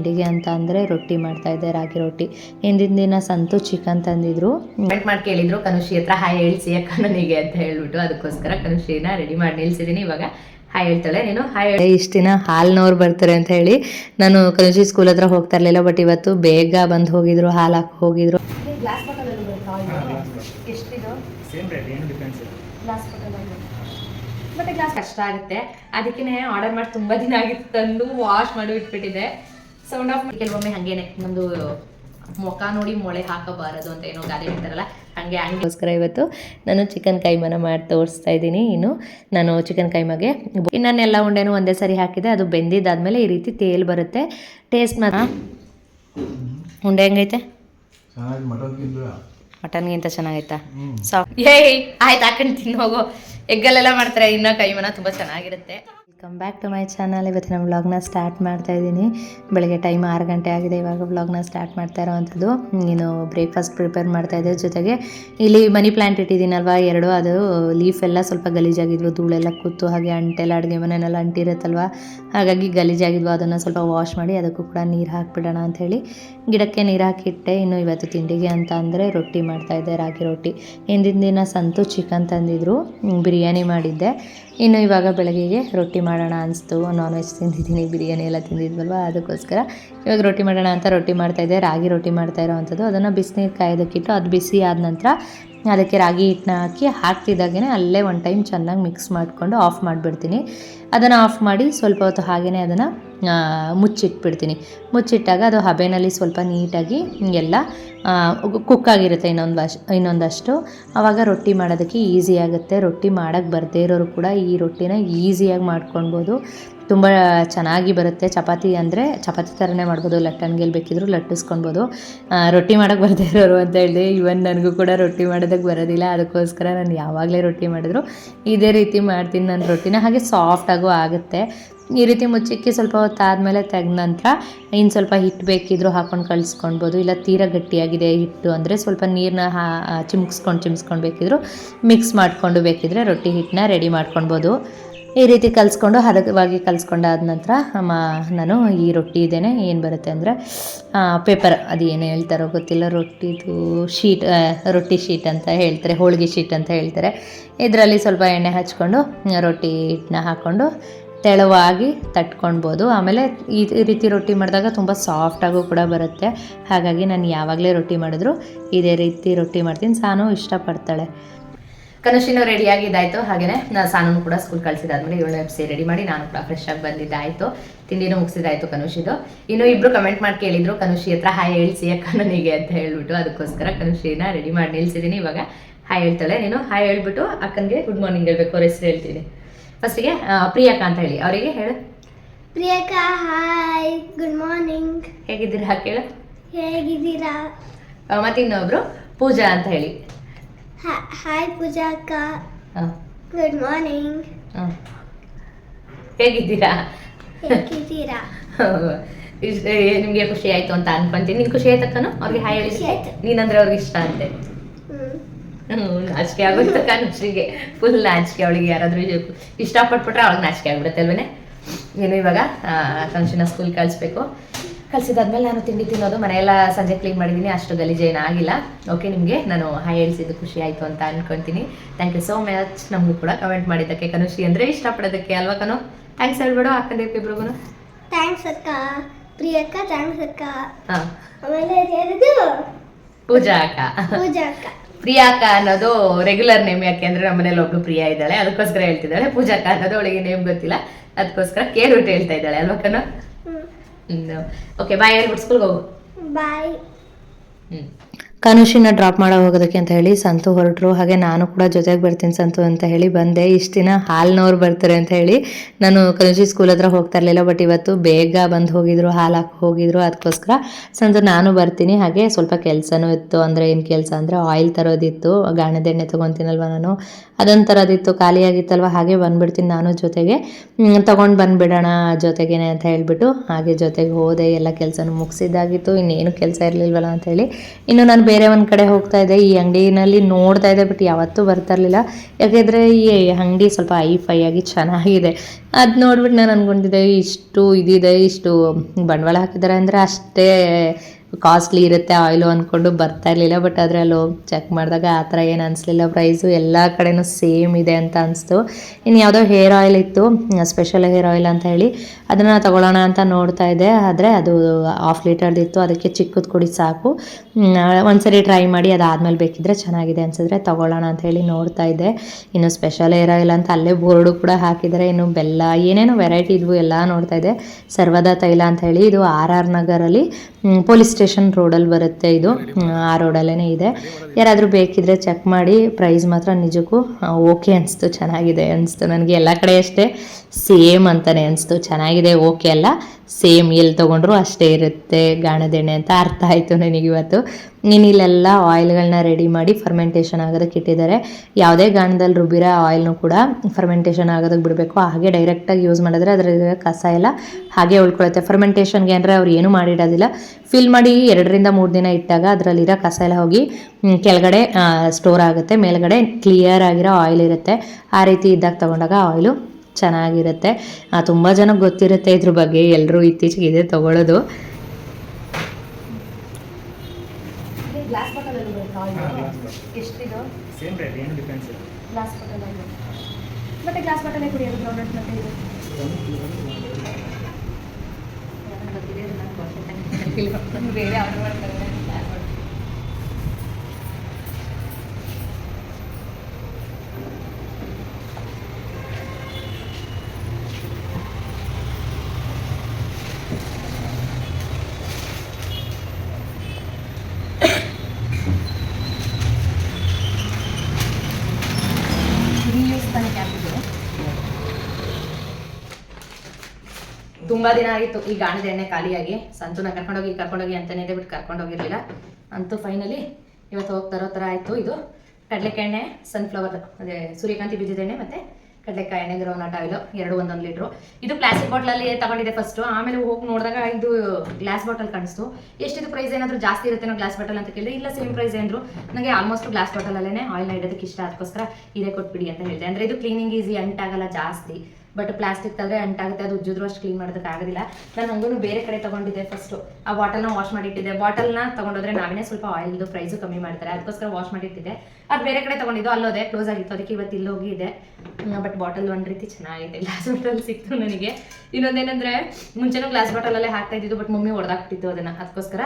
ತಿಂಡಿಗೆ ಅಂತ ಅಂದರೆ ರೊಟ್ಟಿ ಮಾಡ್ತಾ ಇದ್ದೆ ರಾಗಿ ರೊಟ್ಟಿ. ಹಿಂದಿನ ದಿನ ಸಂತು ಚಿಕನ್ ತಂದಿದ್ರು. ಕಮೆಂಟ್ ಮಾಡಿ ಕೇಳಿದ್ರು ಕನುಷಿ ಹತ್ರ ಹಾಯ್ ಹೇಳ್ಸಿ ಅಕ್ಕ ನನಗೆ ಅಂತ ಹೇಳ್ಬಿಟ್ಟು ಅದಕ್ಕೋಸ್ಕರ ಕನುಷಿನ ರೆಡಿ ಮಾಡಿ ನಿಲ್ಸಿದ್ದೀನಿ. ಇವಾಗ ಹಾಯ್ ಹೇಳ್ತಾಳೆ. ನೀನು ಹಾಯ್ ಇಷ್ಟು ದಿನ ಹಾಲ್ನವ್ರು ಬರ್ತಾರೆ ಅಂತ ಹೇಳಿ ನಾನು ಕನುಷಿ ಸ್ಕೂಲ್ ಹತ್ರ ಹೋಗ್ತಾ ಇರಲಿಲ್ಲ ಬಟ್ ಇವತ್ತು ಬೇಗ ಬಂದು ಹೋಗಿದ್ರು ಹಾಲು ಹಾಕಿ ಹೋಗಿದ್ರು. ಕಷ್ಟ ಆಗುತ್ತೆ. ಅದಕ್ಕೆ ಆರ್ಡರ್ ಮಾಡಿ ತುಂಬಾ ದಿನ ಆಗಿತ್ತು ತಂದು ವಾಶ್ ಮಾಡಿ ಇಟ್ಬಿಟ್ಟಿದೆ ಸೌಂಡ್ ಆಫ್ ಕೆಲವೊಮ್ಮೆ ಹಂಗೇನೆ. ನಮ್ದು ಮುಖ ನೋಡಿ ಮೊಳೆ ಹಾಕಬಾರದು ಅಂತ ಏನೋ ಗಾದೆ ಹೇಳ್ತಾರಲ್ಲ ಹಂಗೆ ಹಂಗೋಸ್ಕರ ಇವತ್ತು ನಾನು ಚಿಕನ್ ಕೈಮನ ಮಾಡಿ ತೋರಿಸ್ತಾ ಇದ್ದೀನಿ. ಇನ್ನು ನಾನು ಚಿಕನ್ ಕೈಮಗೆ ಇನ್ನೆಲ್ಲ ಉಂಡೆನೂ ಒಂದೇ ಸರಿ ಹಾಕಿದೆ. ಅದು ಬೆಂದಿದ್ದಾದ್ಮೇಲೆ ಈ ರೀತಿ ತೇಲ್ ಬರುತ್ತೆ. ಟೇಸ್ಟ್ ಮಾತ್ರ. ಉಂಡೆ ಹೆಂಗೈತೆ? ಮಟನ್ಗಿಂತ ಚೆನ್ನಾಗೈತಾ? ಸಾಫ್ಟ್ ಏಯ್ ಆಯ್ತು ಹಾಕೊಂಡು ತಿನ್ನೋಗೋ ಹೋಗು. ಎಗ್ಗಲ್ಲೆಲ್ಲ ಮಾಡ್ತಾರೆ. ಇನ್ನೂ ಕೈಮನ ತುಂಬ ಚೆನ್ನಾಗಿರುತ್ತೆ. Welcome back to my channel ಇವತ್ತಿನ ವ್ಲಾಗ್ನ ಸ್ಟಾರ್ಟ್ ಮಾಡ್ತಾ ಇದ್ದೀನಿ. ಬೆಳಗ್ಗೆ ಟೈಮ್ ಆರು ಗಂಟೆ ಆಗಿದೆ. ಇವಾಗ ವ್ಲಾಗ್ನ ಸ್ಟಾರ್ಟ್ ಮಾಡ್ತಾ ಇರೋವಂಥದ್ದು ನೀನು ಬ್ರೇಕ್ಫಾಸ್ಟ್ ಪ್ರಿಪೇರ್ ಮಾಡ್ತಾ ಇದ್ದೆ ಜೊತೆಗೆ. ಇಲ್ಲಿ ಮನಿ ಪ್ಲ್ಯಾಂಟ್ ಇಟ್ಟಿದ್ದೀನಲ್ವ? ಎರಡು, ಅದು ಲೀಫ್ ಎಲ್ಲ ಸ್ವಲ್ಪ ಗಲೀಜಾಗಿದ್ವು. ಧೂಳೆಲ್ಲ ಕೂತು ಹಾಗೆ ಅಂಟೆಲ್ಲ ಅಡುಗೆ ಮನೆಯೆಲ್ಲ ಅಂಟಿರುತ್ತಲ್ವ? ಹಾಗಾಗಿ ಗಲೀಜಾಗಿದ್ವು. ಅದನ್ನು ಸ್ವಲ್ಪ ವಾಶ್ ಮಾಡಿ ಅದಕ್ಕೂ ಕೂಡ ನೀರು ಹಾಕಿಬಿಡೋಣ ಅಂಥೇಳಿ ಗಿಡಕ್ಕೆ ನೀರು ಹಾಕಿಟ್ಟೆ. ಇನ್ನು ಇವತ್ತು ತಿಂಡಿಗೆ ಅಂತ ಅಂದರೆ ರೊಟ್ಟಿ ಮಾಡ್ತಾ ಇದ್ದೆ, ರಾಗಿ ರೊಟ್ಟಿ. ಹಿಂದಿನ ದಿನ ಸಂತು ಚಿಕನ್ ತಂದಿದ್ರು. ಬಿರಿಯಾನಿ ಮಾಡಿದ್ದೆ. ಇನ್ನು ಇವಾಗ ಬೆಳಗ್ಗೆಗೆ ರೊಟ್ಟಿ ಮಾಡೋಣ ಅನಿಸ್ತು. ನಾನ್ ವೆಜ್ ತಿಂದಿದ್ದೀನಿ, ಬಿರಿಯಾನಿ ಎಲ್ಲ ತಿಂದಿದ್ವಲ್ವ, ಅದಕ್ಕೋಸ್ಕರ ಇವಾಗ ರೊಟ್ಟಿ ಮಾಡೋಣ ಅಂತ ರೊಟ್ಟಿ ಮಾಡ್ತಾ ಇದ್ದೆ. ರಾಗಿ ರೊಟ್ಟಿ ಮಾಡ್ತಾ ಇರೋವಂಥದ್ದು. ಅದನ್ನು ಬಿಸಿನೀರು ಕಾಯೋದಕ್ಕಿಟ್ಟು ಅದು ಬಿಸಿ ಆದ ನಂತರ ಅದಕ್ಕೆ ರಾಗಿ ಹಿಟ್ಟನ್ನ ಹಾಕಿ ಹಾಕ್ತಿದ್ದಾಗೇ ಅಲ್ಲೇ ಒಂದು ಟೈಮ್ ಚೆನ್ನಾಗಿ ಮಿಕ್ಸ್ ಮಾಡಿಕೊಂಡು ಆಫ್ ಮಾಡಿಬಿಡ್ತೀನಿ. ಅದನ್ನು ಆಫ್ ಮಾಡಿ ಸ್ವಲ್ಪ ಹೊತ್ತು ಹಾಗೆಯೇ ಅದನ್ನು ಮುಚ್ಚಿಟ್ಬಿಡ್ತೀನಿ. ಮುಚ್ಚಿಟ್ಟಾಗ ಅದು ಹಬೆನಲ್ಲಿ ಸ್ವಲ್ಪ ನೀಟಾಗಿ ಎಲ್ಲ ಕುಕ್ ಆಗಿರುತ್ತೆ ಇನ್ನೊಂದು ಅಶ್ ಇನ್ನೊಂದಷ್ಟು. ಆವಾಗ ರೊಟ್ಟಿ ಮಾಡೋದಕ್ಕೆ ಈಸಿ ಆಗುತ್ತೆ. ರೊಟ್ಟಿ ಮಾಡೋಕ್ಕೆ ಬರದೇ ಇರೋರು ಕೂಡ ಈ ರೊಟ್ಟಿನ ಈಸಿಯಾಗಿ ಮಾಡ್ಕೊಳ್ಬೋದು. ತುಂಬ ಚೆನ್ನಾಗಿ ಬರುತ್ತೆ. ಚಪಾತಿ ಅಂದರೆ ಚಪಾತಿ ಥರನೇ ಮಾಡ್ಬೋದು. ಲಟ್ಟಣಿಗೆಲ್ಲಿ ಬೇಕಿದ್ರು ಲಟ್ಟಿಸ್ಕೊಳ್ಬೋದು. ರೊಟ್ಟಿ ಮಾಡೋಕ್ಕೆ ಬರದೇ ಇರೋರು ಅಂತ ಹೇಳಿದೆ. ಇವನ್ ನನಗೂ ಕೂಡ ರೊಟ್ಟಿ ಮಾಡೋದಕ್ಕೆ ಬರೋದಿಲ್ಲ. ಅದಕ್ಕೋಸ್ಕರ ನಾನು ಯಾವಾಗಲೇ ರೊಟ್ಟಿ ಮಾಡಿದ್ರು. ಇದೇ ರೀತಿ ಮಾಡ್ತೀನಿ. ನಾನು ರೊಟ್ಟಿನ ಹಾಗೆ ಸಾಫ್ಟಾಗೂ ಆಗುತ್ತೆ. ಈ ರೀತಿ ಮುಚ್ಚಿಕ್ಕಿ ಸ್ವಲ್ಪ ಹೊತ್ತು ಆದಮೇಲೆ ತೆಗೆದ ನಂತರ ಇನ್ನು ಸ್ವಲ್ಪ ಹಿಟ್ಟು ಬೇಕಿದ್ರೂ ಹಾಕೊಂಡು ಕಳಿಸ್ಕೊಳ್ಬೋದು ಇಲ್ಲ ತೀರಾ ಗಟ್ಟಿಯಾಗಿದೆ ಹಿಟ್ಟು ಅಂದರೆ ಸ್ವಲ್ಪ ನೀರನ್ನ ಹಾ ಚಿಮ್ಸ್ಕೊಂಡು ಚಿಮ್ಸ್ಕೊಂಡು ಬೇಕಿದ್ರೂ ಮಿಕ್ಸ್ ಮಾಡಿಕೊಂಡು ಬೇಕಿದ್ರೆ ರೊಟ್ಟಿ ಹಿಟ್ಟನ್ನ ರೆಡಿ ಮಾಡ್ಕೊಳ್ಬೋದು ಈ ರೀತಿ ಕಲಿಸ್ಕೊಂಡು ಹದವಾಗಿ ಕಲಿಸ್ಕೊಂಡಾದ ನಂತರ ನಾನು ಈ ರೊಟ್ಟಿ ಇದೇನೆ. ಏನು ಬರುತ್ತೆ ಅಂದರೆ ಪೇಪರ್ ಅದು ಏನು ಹೇಳ್ತಾರೋ ಗೊತ್ತಿಲ್ಲ. ರೊಟ್ಟಿದು ಶೀಟ್ ರೊಟ್ಟಿ ಶೀಟ್ ಅಂತ ಹೇಳ್ತಾರೆ, ಹೋಳಿಗೆ ಶೀಟ್ ಅಂತ ಹೇಳ್ತಾರೆ. ಇದರಲ್ಲಿ ಸ್ವಲ್ಪ ಎಣ್ಣೆ ಹಚ್ಕೊಂಡು, ರೊಟ್ಟಿ ಹಿಟ್ಟನ್ನ ಹಾಕ್ಕೊಂಡು ತೆಳುವಾಗಿ ತಟ್ಕೊಳ್ಬೋದು ಆಮೇಲೆ ಈ ರೀತಿ ರೊಟ್ಟಿ ಮಾಡಿದಾಗ ತುಂಬ ಸಾಫ್ಟಾಗೂ ಕೂಡ ಬರುತ್ತೆ. ಹಾಗಾಗಿ ನಾನು ಯಾವಾಗಲೇ ರೊಟ್ಟಿ ಮಾಡಿದ್ರು ಇದೇ ರೀತಿ ರೊಟ್ಟಿ ಮಾಡ್ತೀನಿ. ಸಾನು ಇಷ್ಟಪಡ್ತಾಳೆ. ಕನುಷಿನೂ ರೆಡಿಯಾಗಿ ಇದಾಯಿತು ಹಾಗೆಯೇ ನಾನು ಸಾನು ಕೂಡ ಸ್ಕೂಲ್ ಕಳಿಸಿದಾದ್ಮೇಲೆ ಇವಳು ಎಪ್ಸಿ ರೆಡಿ ಮಾಡಿ ನಾನು ಕೂಡ ಫ್ರೆಶ್ ಆಗಿ ಬಂದಿದ್ದಾಯಿತು. ತಿಂಡಿನೂ ಮುಗಿಸಿದಾಯಿತು ಕನುಷಿದು ಇನ್ನು ಇಬ್ರು ಕಮೆಂಟ್ ಮಾಡಿ ಕೇಳಿದ್ರು. ಕನುಷಿ ಹತ್ರ ಹಾಯ್ ಹೇಳ್ಸಿ ಅಕ್ಕ ನನಗೆ ಅಂತ ಹೇಳ್ಬಿಟ್ಟು ಅದಕ್ಕೋಸ್ಕರ ಕನುಷಿನ ರೆಡಿ ಮಾಡಿ ನಿಲ್ಸಿದ್ದೀನಿ ಇವಾಗ. ಹಾಯ್ ಹೇಳ್ತಾಳೆ. ನೀನು ಹಾಯ್ ಹೇಳ್ಬಿಟ್ಟು ಅಕ್ಕನಿಗೆ ಗುಡ್ ಮಾರ್ನಿಂಗ್ ಹೇಳ್ಬೇಕು. ಅವ್ರ ಹೆಸರು ಹೇಳ್ತೀನಿ. ಫಸ್ಟಿಗೆ ಪ್ರಿಯಾಕಾ ಅಂತ ಹೇಳಿ. ಅವರಿಗೆ ಹೇಳು. ಪ್ರಿಯಕಾ ಹಾಯ್ ಗುಡ್ ಮಾರ್ನಿಂಗ್ ಹೇಗಿದ್ದೀರಾ? ಕೇಳು. ಹೇಗಿದ್ದೀರಾ? ಮತ್ತೆ ಇನ್ನೊಬ್ರು ಪೂಜಾ ಅಂತ ಹೇಳಿ. ಹಾಯ್ ಪೂಜಾ ಅಕ್ಕ. Good morning. ಹೇಗಿದ್ದೀರಾ? ಹೇಗಿದ್ದೀರಾ? ನಿಮಗೆ ಖುಷಿ ಆಯ್ತು ಅಂತ ಅನ್ಕೊಂತೀನಿ. ನಿನ್ ಖುಷಿ ಆಯ್ತಕ್ಕನು? ಅವ್ರಿಗೆ ಹಾಯ್ ಖುಷಿ ಹೇಳಿ ಆಯ್ತು. ನೀನಂದ್ರೆ ಅವ್ರಿಗೆ ಇಷ್ಟ ಅಂತೆ. ನಾಚಿಕೆ ಆಗುತ್ತೆ ಕನುಷಿಗೆ ಫುಲ್ ನಾಚಿಕೆ ಅವಳಿಗೆ ಯಾರಾದ್ರೂ ಇಷ್ಟಪಟ್ಬಿಟ್ರೆ ಅವಳಿಗೆ ನಾಚಿಕೆ ಆಗ್ಬಿಡುತ್ತೆ ಅಲ್ವೇ ಏನು ಇವಾಗ ಕನುಷಿನ ಸ್ಕೂಲ್ ಕಳಿಸ್ಬೇಕು. ಕಳಿಸಿದಾದ್ಮೇಲೆ ನಾನು ತಿಂಡಿ ತಿನ್ನೋದು ಮನೆಯೆಲ್ಲ ಸಂಜೆ ಕ್ಲೀನ್ ಮಾಡಿದ್ದೀನಿ ಅಷ್ಟು ಗಲೀಜು ಆಗಿಲ್ಲ. ಓಕೆ ನಿಮಗೆ? ನಾನು ಹಾಯ್ ಹೇಳಿಸಿದ್ದು ಖುಷಿ ಆಯಿತು ಅಂತ ಅನ್ಕೊಂತೀನಿ. ಥ್ಯಾಂಕ್ ಯು ಸೋ ಮಚ್ ನಮಗೂ ಕೂಡ ಕಮೆಂಟ್ ಮಾಡಿದ್ದಕ್ಕೆ ಕನುಷಿ ಅಂದರೆ ಇಷ್ಟಪಡೋದಕ್ಕೆ ಅಲ್ವಾ ಕನು ಥ್ಯಾಂಕ್ಸ್ ಹೇಳ್ಬೇಡು ಅಕ್ಕಂದಿರ್ಗೆ ಇಬ್ರಿಗೂ ಥ್ಯಾಂಕ್ಸ್ ಅಕ್ಕ. ಪ್ರಿಯಕ್ಕ ಥ್ಯಾಂಕ್ಸ್ ಅಕ್ಕ. ಹಾಂ. ಆಮೇಲೆ ಪೂಜಾ ಅಕ್ಕ. ಪೂಜಾ ಅಕ್ಕ. ಪ್ರಿಯಾಕ ಅನ್ನೋದು ರೆಗ್ಯುಲರ್ ನೇಮ್ ಯಾಕೆ ಅಂದ್ರೆ ನಮ್ಮ ಮನೇಲಿ ಒಬ್ಳು ಪ್ರಿಯಾ ಇದ್ದಾಳೆ. ಅದಕ್ಕೋಸ್ಕರ ಹೇಳ್ತಿದ್ದಾಳೆ. ಪೂಜಾಕ ಅನ್ನೋದು ಅವಳಿಗೆ ನೇಮ್ ಗೊತ್ತಿಲ್ಲ. ಅದಕ್ಕೋಸ್ಕರ ಕೇಳ್ಬಿಟ್ಟು ಹೇಳ್ತಾ ಇದ್ದಾಳೆ. ಅಲ್ವಾ ಕಣ? ಓಕೆ ಬಾಯ್ ಹೇಳ್ಬಿಟ್ಟು ಸ್ಕೂಲ್ಗೆ ಹೋಗು. ಬಾಯ್ ಹ್ಮ್. ಕನುಷಿನ ಡ್ರಾಪ್ ಮಾಡೋ ಹೋಗೋದಕ್ಕೆ ಅಂತ ಹೇಳಿ ಸಂತು ಹೊರಟರು. ಹಾಗೆ ನಾನು ಕೂಡ ಜೊತೆಗೆ ಬರ್ತೀನಿ ಸಂತು ಅಂತ ಹೇಳಿ ಬಂದೆ. ಇಷ್ಟು ದಿನ ಹಾಲ್ನವ್ರು ಬರ್ತಾರೆ ಅಂತ ಹೇಳಿ ನಾನು ಕನುಷಿ ಸ್ಕೂಲ್ ಹತ್ರ ಹೋಗ್ತಾ ಇರಲಿಲ್ಲ ಬಟ್ ಇವತ್ತು ಬೇಗ ಬಂದು ಹೋಗಿದ್ರು, ಹಾಲು ಹಾಕಿ ಹೋಗಿದ್ರು. ಅದಕ್ಕೋಸ್ಕರ ಸಂತು ನಾನು ಬರ್ತೀನಿ. ಹಾಗೆ ಸ್ವಲ್ಪ ಕೆಲಸನೂ ಇತ್ತು, ಅಂದರೆ ಏನು ಕೆಲಸ ಅಂದರೆ ಆಯಿಲ್ ತರೋದಿತ್ತು, ಗಾಣದೆಣ್ಣೆ ತೊಗೊತೀನಲ್ವ ನಾನು? ಅದೊಂದು ಥರದಿತ್ತು ಖಾಲಿಯಾಗಿತ್ತಲ್ವ? ಹಾಗೆ ಬಂದ್ಬಿಡ್ತೀನಿ ನಾನು ಜೊತೆಗೆ. ತೊಗೊಂಡು ಬಂದುಬಿಡೋಣ ಜೊತೆಗೇನೆ ಅಂತ ಹೇಳಿಬಿಟ್ಟು ಹಾಗೆ ಜೊತೆಗೆ ಹೋದೆ. ಎಲ್ಲ ಕೆಲಸನೂ ಮುಗಿಸಿದ್ದಾಗಿತ್ತು. ಇನ್ನೇನು ಕೆಲಸ ಇರಲಿಲ್ವಲ್ಲ ಅಂತ ಹೇಳಿ. ಇನ್ನು ನಾನು ಬೇರೆ ಒಂದು ಕಡೆ ಹೋಗ್ತಾ ಇದ್ದೆ ಈ ಅಂಗಡಿನಲ್ಲಿ ನೋಡ್ತಾ ಇದ್ದೆ ಬಟ್ ಯಾವತ್ತೂ ಬರ್ತಾ ಇರಲಿಲ್ಲ. ಯಾಕೆಂದರೆ ಈ ಅಂಗಡಿ ಸ್ವಲ್ಪ ಐ ಫೈ ಆಗಿ ಚೆನ್ನಾಗಿದೆ. ಅದು ನೋಡ್ಬಿಟ್ಟು ನಾನು ಅಂದ್ಕೊಂಡಿದ್ದೆ ಇಷ್ಟು ಇದಿದೆ, ಇಷ್ಟು ಬಂಡವಾಳ ಹಾಕಿದ್ದಾರೆ. ಅಂದರೆ ಅಷ್ಟೇ ಕಾಸ್ಟ್ಲಿ ಇರುತ್ತೆ ಆಯಿಲು ಅಂದ್ಕೊಂಡು ಬರ್ತಾ ಇರಲಿಲ್ಲ ಬಟ್ ಆದರೆ ಅಲ್ಲಿ ಹೋಗಿ ಚೆಕ್ ಮಾಡಿದಾಗ ಆ ಥರ ಏನು ಅನಿಸ್ಲಿಲ್ಲ. ಪ್ರೈಸು ಎಲ್ಲ ಕಡೆನೂ ಸೇಮ್ ಇದೆ ಅಂತ ಅನಿಸ್ತು. ಇನ್ನು ಯಾವುದೋ ಹೇರ್ ಆಯಿಲ್ ಇತ್ತು ಸ್ಪೆಷಲ್ ಹೇರ್ ಆಯಿಲ್ ಅಂತ ಹೇಳಿ. ಅದನ್ನು ತಗೊಳ್ಳೋಣ ಅಂತ ನೋಡ್ತಾ ಇದ್ದೆ, ಆದರೆ ಅದು ಹಾಫ್ ಲೀಟರ್ದು ಇತ್ತು, ಅದಕ್ಕೆ ಚಿಕ್ಕದು ಕುಡಿ ಸಾಕು. ಒಂದು ಒಂದ್ಸರಿ ಟ್ರೈ ಮಾಡಿ, ಅದಾದ್ಮೇಲೆ ಬೇಕಿದ್ರೆ ಚೆನ್ನಾಗಿದೆ ಅನ್ಸಿದ್ರೆ ತಗೊಳ್ಳೋಣ ಅಂತ ಹೇಳಿ ನೋಡ್ತಾ ಇದ್ದೆ. ಇನ್ನು ಸ್ಪೆಷಲ್ ಹೇರ್ ಆಯಿಲ್ ಅಂತ ಅಲ್ಲೇ ಬೋರ್ಡು ಕೂಡ ಹಾಕಿದರೆ ಇನ್ನು ಬೆಲ್ಲ, ಏನೇನೋ ವೆರೈಟಿ ಇದ್ವು ಎಲ್ಲ ನೋಡ್ತಾ ಇದ್ದೆ. ಸರ್ವದ ತೈಲ ಅಂತ ಹೇಳಿ, ಇದು ಆರ್ ಆರ್ ನಗರಲ್ಲಿ ಪೊಲೀಸ್ ಸ್ಟೇಷನ್ ರೋಡಲ್ಲಿ ಬರುತ್ತೆ ಇದು. ಆ ರೋಡಲ್ಲೇ ಇದೆ. ಯಾರಾದರೂ ಬೇಕಿದ್ರೆ ಚೆಕ್ ಮಾಡಿ ಪ್ರೈಸ್ ಮಾತ್ರ ನಿಜಕ್ಕೂ ಓಕೆ ಅನಿಸ್ತು ಚೆನ್ನಾಗಿದೆ ಅನಿಸ್ತು ನನಗೆ. ಎಲ್ಲ ಕಡೆ ಅಷ್ಟೇ ಸೇಮ್ ಅಂತಲೇ ಅನಿಸ್ತು. ಚೆನ್ನಾಗಿದೆ ಓಕೆ ಅಲ್ಲ. ಸೇಮ್ ಎಲ್ಲಿ ತೊಗೊಂಡ್ರು ಅಷ್ಟೇ ಇರುತ್ತೆ ಗಾಣದೆಣ್ಣೆ ಅಂತ ಅರ್ಥ ಆಯಿತು ನನಗೆ ಇವತ್ತು. ನೀನು ಇಲ್ಲೆಲ್ಲ ಆಯಿಲ್ಗಳನ್ನ ರೆಡಿ ಮಾಡಿ ಫರ್ಮೆಂಟೇಷನ್ ಆಗೋದಕ್ಕೆ ಇಟ್ಟಿದ್ದಾರೆ. ಯಾವುದೇ ಗಾಣದಲ್ಲಿ ರುಬ್ಬಿರೋ ಆಯಿಲ್ನು ಕೂಡ ಫರ್ಮೆಂಟೇಷನ್ ಆಗೋದಕ್ಕೆ ಬಿಡಬೇಕು. ಹಾಗೆ ಡೈರೆಕ್ಟಾಗಿ ಯೂಸ್ ಮಾಡಿದ್ರೆ ಅದರ ಕಸ ಎಲ್ಲ ಹಾಗೆ ಉಳ್ಕೊಳುತ್ತೆ. ಫರ್ಮೆಂಟೇಷನ್ಗೆ ಅಂದರೆ ಅವ್ರು ಏನೂ ಮಾಡಿಡೋದಿಲ್ಲ. ಫಿಲ್ ಮಾಡಿ ಎರಡರಿಂದ ಮೂರು ದಿನ ಇಟ್ಟಾಗ ಅದರಲ್ಲಿರೋ ಕಸ ಎಲ್ಲ ಹೋಗಿ ಕೆಳಗಡೆ ಸ್ಟೋರ್ ಆಗುತ್ತೆ. ಮೇಲ್ಗಡೆ ಕ್ಲಿಯರ್ ಆಗಿರೋ ಆಯಿಲ್ ಇರುತ್ತೆ. ಆ ರೀತಿ ಇದ್ದಾಗ ತಗೊಂಡಾಗ ಆಯಿಲು ಚೆನ್ನಾಗಿರುತ್ತೆ. ತುಂಬ ಜನಕ್ಕೆ ಗೊತ್ತಿರುತ್ತೆ ಇದ್ರ ಬಗ್ಗೆ. ಎಲ್ಲರೂ ಇತ್ತೀಚೆಗೆ ಇದೆ ತೊಗೊಳ್ಳೋದು ಗ್ಲಾಸ್ ಬಾಟಲಲ್ಲಿ ಬರುತ್ತಾ ಹಾ, glass bottle. ಎಷ್ಟಿದು ಸೇಮ್ ರೇಟ್ ಏನು ಡಿಫ್ರೆನ್ಸ್ ಇಲ್ಲ ಗ್ಲಾಸ್ ಬಾಟಲ್ ಮತ್ತೆ ಗ್ಲಾಸ್ ಬಾಟಲೇ ಕುಡಿಯೋದು ಗ್ರೌಂಡ್ ಮತ್ತೆ ಇದು ಗೊತ್ತಿದೆ ಇದು ನಂಗೆ ಗೊತ್ತಿಲ್ಲ. ಬೇರೆ ಆರ್ಡರ್ ಮಾಡ್ತಾರೆ ಗ್ಲಾಸ್ ಬಾಟಲ್ ರೀಯೂಸ್ ತಾನೇ ಕ್ಯಾಪ್ ಇದು ತುಂಬಾ ದಿನ ಆಗಿತ್ತು. ಈ ಗಾಣದ ಎಣ್ಣೆ ಖಾಲಿಯಾಗಿ ಸಂತೂನ ಕರ್ಕೊಂಡೋಗಿ ಕರ್ಕೊಂಡೋಗಿ ಅಂತಾನೆ ಇದೆ, ಬಿಟ್ಟು ಕರ್ಕೊಂಡೋಗಿರ್ಲಿಲ್ಲ. ಅಂತೂ ಫೈನಲಿ ಇವತ್ತು ಹೋಗ್ತರೋ ತರ ಆಯಿತು ಇದು. ಕಡಲೆಕಾಯಿ ಸನ್ಫ್ಲವರ್ ಅದೇ ಸೂರ್ಯಕಾಂತಿ ಬೀಜದ ಎಣ್ಣೆ ಮತ್ತೆ ಕಡಲೆಕಾಯಿ ಎಣ್ಣೆ ಗ್ರೌಂಡ್ ಆಯಿಲ್ ಎರಡು ಒಂದೊಂದು ಲೀಟ್ರು ಇದು ಪ್ಲಾಸ್ಟಿಕ್ ಬಾಟ್ಲಲ್ಲಿ ತಗೊಂಡಿದೆ ಫಸ್ಟು ಆಮೇಲೆ ಹೋಗಿ ನೋಡಿದಾಗ ಇದು ಗ್ಲಾಸ್ ಬಾಟಲ್ ಕಾಣಿಸ್ತು. ಎಷ್ಟಿದು ಪ್ರೈಸ್ ಏನಾದರೂ ಜಾಸ್ತಿ ಇರುತ್ತೇನೋ ಗ್ಲಾಸ್ ಬಾಟಲ್ ಅಂತ ಕೇಳಿದ್ರೆ, ಇಲ್ಲ ಸೇಮ್ ಪ್ರೈಸ್ ಏನಾದ್ರು ನನಗೆ ಆಲ್ಮೋಸ್ಟ್ ಗ್ಲಾಸ್ ಬಾಟಲಲ್ಲೇ ಆಯಿಲ್ನ ಇಡೋದಕ್ಕೆ ಇಷ್ಟ, ಅದಕ್ಕೋಸ್ಕರ ಇದೇ ಕೊಟ್ಬಿಡಿ ಅಂತ ಹೇಳಿದೆ. ಅಂದರೆ ಇದು ಕ್ಲೀನಿಂಗ್ ಈಸಿ ಅಂಟಾಗಲ್ಲ ಜಾಸ್ತಿ. ಬಟ್ ಪ್ಲಾಸ್ಟಿಕ್ ತಲೆ ಅಂಟಾಗುತ್ತೆ, ಅದು ಉಜ್ಜಿದ್ರು ಅಷ್ಟು ಕ್ಲೀನ್ ಮಾಡೋದಕ್ಕೆ ಆಗೋದಿಲ್ಲ. ನಾನು ಹಂಗೂ ಬೇರೆ ಕಡೆ ತೊಗೊಂಡಿದ್ದೆ ಫಸ್ಟು ಆ ಬಾಟಲ್ನ ವಾಶ್ ಮಾಡಿಟ್ಟಿದ್ದೆ. ಬಾಟಲ್ನ ತೊಗೊಂಡೋದ್ರೆ ನಾವೇನೇ ಸ್ವಲ್ಪ ಆಯಿಲ್ದು ಪ್ರೈಸು ಕಮ್ಮಿ ಮಾಡ್ತಾರೆ. ಅದಕ್ಕೋಸ್ಕರ ವಾಶ್ ಮಾಡಿಟ್ಟಿದ್ದೆ. ಅದು ಬೇರೆ ಕಡೆ ತೊಗೊಂಡಿದ್ದು, ಅಲ್ಲೋದೆ ಕ್ಲೋಸ್ ಆಗಿತ್ತು. ಅದಕ್ಕೆ ಇವತ್ತು ಇಲ್ಲಿ ಹೋಗಿ ಇದೆ ಬಟ್ ಬಾಟಲ್ ಒಂದು ರೀತಿ ಚೆನ್ನಾಗಿದೆ ಗ್ಲಾಸ್ ಬಾಟಲ್ ಸಿಕ್ತು ನನಗೆ. ಇನ್ನೊಂದೇನೆಂದ್ರೆ, ಮುಂಚೆನೂ ಗ್ಲಾಸ್ ಬಾಟಲಲ್ಲೇ ಹಾಕ್ತಾ ಇದ್ದಿದ್ದು ಬಟ್ ಮಮ್ಮಿ ಹೊಡೆದಾಕ್ಬಿಟ್ಟಿತ್ತು ಅದನ್ನು. ಅದಕ್ಕೋಸ್ಕರ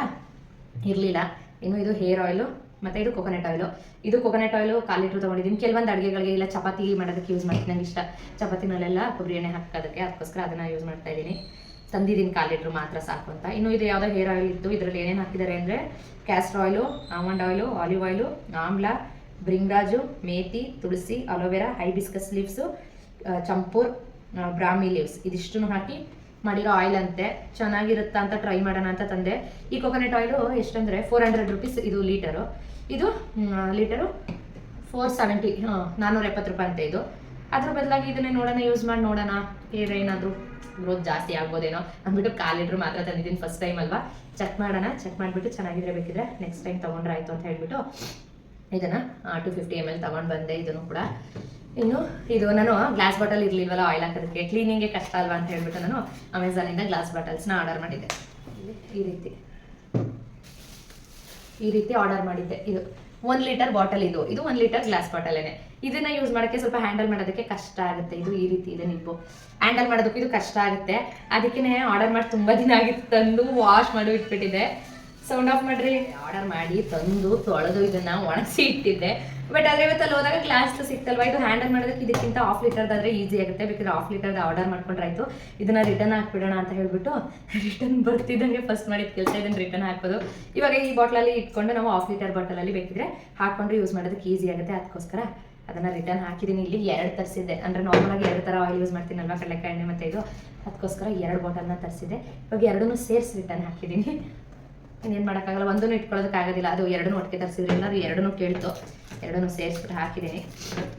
ಇರಲಿಲ್ಲ. ಇನ್ನು ಇದು ಹೇರ್ ಆಯಿಲು ಮತ್ತು ಇದು ಕೊಕೊನಟ್ ಆಯಿಲು ಇದು ಕೊಕೊನೆಟ್ ಆಯಿಲು ಕಾಲು ಲೀಟ್ರ್ ತೊಗೊಂಡಿದ್ದೀನಿ ಕೆಲವೊಂದು ಅಡುಗೆಗಳಿಗೆ ಇಲ್ಲ ಚಪಾತಿ ಮಾಡೋದಕ್ಕೆ ಯೂಸ್ ಮಾಡ್ತೀನಿ. ನಂಗೆ ಇಷ್ಟ ಚಪಾತಿನಲ್ಲೆಲ್ಲ ಕೊಬ್ಬರಿ ಎಣ್ಣೆ ಹಾಕೋದಕ್ಕೆ ಅದಕ್ಕೋಸ್ಕರ ಅದನ್ನ ಯೂಸ್ ಮಾಡ್ತಾ ಇದ್ದೀನಿ. ತಂದಿದ್ದೀನಿ ಕಾಲು ಮಾತ್ರ ಸಾಕು ಅಂತ. ಇನ್ನು ಇದು ಯಾವುದೋ ಹೇರ್ ಆಯಿಲ್ ಇತ್ತು. ಇದರಲ್ಲಿ ಏನೇನು ಹಾಕಿದ್ದಾರೆ ಅಂದರೆ castor oil almond oil olive oil ಆಮ್ಲ ಬ್ರಿಂಗ್ರಾಜು ಮೇತಿ, ತುಳಸಿ ಅಲೋವೆರಾ ಹೈಬಿಸ್ಕಸ್ ಲೀವ್ಸು ಚಂಪೂರ್ ಬ್ರಾಹ್ಮಿ ಲೀವ್ಸ್ ಇದಿಷ್ಟನ್ನು ಹಾಕಿ ಮಾಡಿರೋ ಆಯಿಲ್ ಅಂತೆ. ಚೆನ್ನಾಗಿರುತ್ತಾ ಅಂತ ಟ್ರೈ ಮಾಡೋಣ ಅಂತ ತಂದೆ. ಈ ಕೊಕೊನೆಟ್ ಆಯಿಲು ಎಷ್ಟಂದರೆ ಫೋರ್ ಹಂಡ್ರೆಡ್ ರುಪೀಸ್ ಇದು ಲೀಟರು ಇದು ಲೀಟರು ಫೋರ್ ಸೆವೆಂಟಿ ಹಾಂ ನಾನ್ನೂರ ಎಪ್ಪತ್ತು ರೂಪಾಯಿ ಅಂತ ಇದು. ಅದ್ರ ಬದಲಾಗಿ ಇದನ್ನೇ ನೋಡೋಣ ಯೂಸ್ ಮಾಡಿ ನೋಡೋಣ. ಏನಾದರೂ ಗ್ರೋತ್ ಜಾಸ್ತಿ ಆಗ್ಬೋದೇನೋ. ಅಂದ್ಬಿಟ್ಟು ಕಾಲು ಲೀಟ್ರ್ ಮಾತ್ರ ತಂದಿದ್ದೀನಿ ಫಸ್ಟ್ ಟೈಮ್ ಅಲ್ವಾ? ಚೆಕ್ ಮಾಡೋಣ ಚೆಕ್ ಮಾಡಿಬಿಟ್ಟು ಚೆನ್ನಾಗಿದ್ರೆ ಬೇಕಿದ್ರೆ ನೆಕ್ಸ್ಟ್ ಟೈಮ್ ತೊಗೊಂಡ್ರೆ ಆಯಿತು ಅಂತ ಹೇಳ್ಬಿಟ್ಟು ಇದನ್ನು ಟು ಫಿಫ್ಟಿ ಎಂ ಎಲ್ ತೊಗೊಂಡು ಬಂದೆ ಇದನ್ನು ಕೂಡ. ಇನ್ನು ಇದು ನಾನು ಗ್ಲಾಸ್ ಬಾಟಲ್ ಇರಲಿಲ್ವಲ್ಲ ಆಯಿಲ್ ಹಾಕೋದಕ್ಕೆ ಕ್ಲೀನಿಂಗೇ ಕಷ್ಟ ಅಲ್ವಾ ಅಂತ ಹೇಳ್ಬಿಟ್ಟು ನಾನು ಅಮೆಝಾನಿಂದ ಗ್ಲಾಸ್ ಬಾಟಲ್ಸ್ನ ಆರ್ಡರ್ ಮಾಡಿದ್ದೆ. ಈ ರೀತಿ. ಈ ರೀತಿ ಆರ್ಡರ್ ಮಾಡಿದ್ದೆ. ಇದು ಒಂದು ಲೀಟರ್ ಬಾಟಲ್ ಇದು. ಇದು ಒಂದು ಲೀಟರ್ ಗ್ಲಾಸ್ ಬಾಟಲೇನೆ ಇದನ್ನ ಯೂಸ್ ಮಾಡೋಕ್ಕೆ ಸ್ವಲ್ಪ ಹ್ಯಾಂಡಲ್ ಮಾಡೋದಕ್ಕೆ ಕಷ್ಟ ಆಗುತ್ತೆ. ಇದು ಈ ರೀತಿ ಇದೆ ನೀವು ಹ್ಯಾಂಡಲ್ ಮಾಡೋದಕ್ಕೂ ಇದು ಕಷ್ಟ ಆಗುತ್ತೆ. ಅದಕ್ಕೆ ಆರ್ಡರ್ ಮಾಡಿ ತುಂಬ ದಿನ ಆಗಿತ್ತು. ತಂದು ವಾಶ್ ಮಾಡಿ ಇಟ್ಬಿಟ್ಟಿದ್ದೆ. ಸೌಂಡ್ ಆಫ್ ಮಾಡ್ರಿ. ಆರ್ಡರ್ ಮಾಡಿ ತಂದು ತೊಳೆದು ಇದನ್ನ ಒಣಸಿ ಇಟ್ಟಿದ್ದೆ. ಬಟ್ ಆದ್ರೆ ಇವತ್ತು ಅಲ್ಲಿ ಹೋದಾಗ ಗ್ಲಾಸ್ ಸಿಕ್ತಲ್ವಾ? ಇದು ಹ್ಯಾಂಡಲ್ ಮಾಡೋದಕ್ಕೆ ಇದಕ್ಕಿಂತ ಆಫ್ ಲೀಟರ್ದಾದ್ರೆ ಈಸಿ ಆಗುತ್ತೆ ಬಿಕಾಸ್ ಆಫ್ ಲೀಟರ್ದು ಆರ್ಡರ್ ಮಾಡ್ಕೊಂಡ್ರೆ ಆಯ್ತು ಇದನ್ನ ರಿಟರ್ನ್ ಹಾಕ್ಬಿಡೋಣ ಅಂತ ಹೇಳ್ಬಿಟ್ಟು ರಿಟರ್ನ್ ಬರ್ತಿದ್ದಂಗೆ ಫಸ್ಟ್ ಮಾಡಿದ ಕೆಲಸ ಇದನ್ನ ರಿಟರ್ನ್ ಹಾಕೋದು ಇವಾಗ ಈ ಬಾಟ್ಲಲ್ಲಿ ಇಟ್ಕೊಂಡು ನಾವು ಆಫ್ ಲೀಟರ್ ಬಾಟಲಲ್ಲಿ ಬೇಕಿದ್ರೆ ಹಾಕೊಂಡು ಯೂಸ್ ಮಾಡೋದಕ್ಕೆ ಈಸಿ ಆಗುತ್ತೆ. ಅದಕ್ಕೋಸ್ಕರ ಅದನ್ನ ರಿಟರ್ನ್ ಹಾಕಿದ್ದೀನಿ ಇಲ್ಲಿ ಎರಡು ತರಿಸಿದ್ದೆ. ಅಂದರೆ ನಾರ್ಮಲಾಗಿ ಎರಡು ಥರ ಆಯಿಲ್ ಯೂಸ್ ಮಾಡ್ತೀನಲ್ವ ಕಡಲೆಕಾಯಿ ಎಣ್ಣೆ ಮತ್ತು ಇದು. ಅದಕ್ಕೋಸ್ಕರ ಎರಡು ಬಾಟಲ್ನ ತರಿಸಿದೆ ಇವಾಗ ಎರಡನ್ನೂ ಸೇರಿಸಿ ರಿಟರ್ನ್ ಹಾಕಿದ್ದೀನಿ ಇನ್ನೇನು ಮಾಡೋಕ್ಕಾಗಲ್ಲ, ಒಂದನ್ನು ಇಟ್ಕೊಳ್ಳೋದಕ್ಕಾಗೋದಿಲ್ಲ. ಅದು ಎರಡನ್ನೂ ಒಟ್ಟಿಗೆ ತರಿಸಿದ್ರಿಂದ ಅದು ಎರಡನ್ನೂ ಕೇಳ್ತು. ಎರಡನ್ನೂ ಸೇರಿಸ್ಬಿಟ್ಟು ಹಾಕಿದ್ದೀನಿ.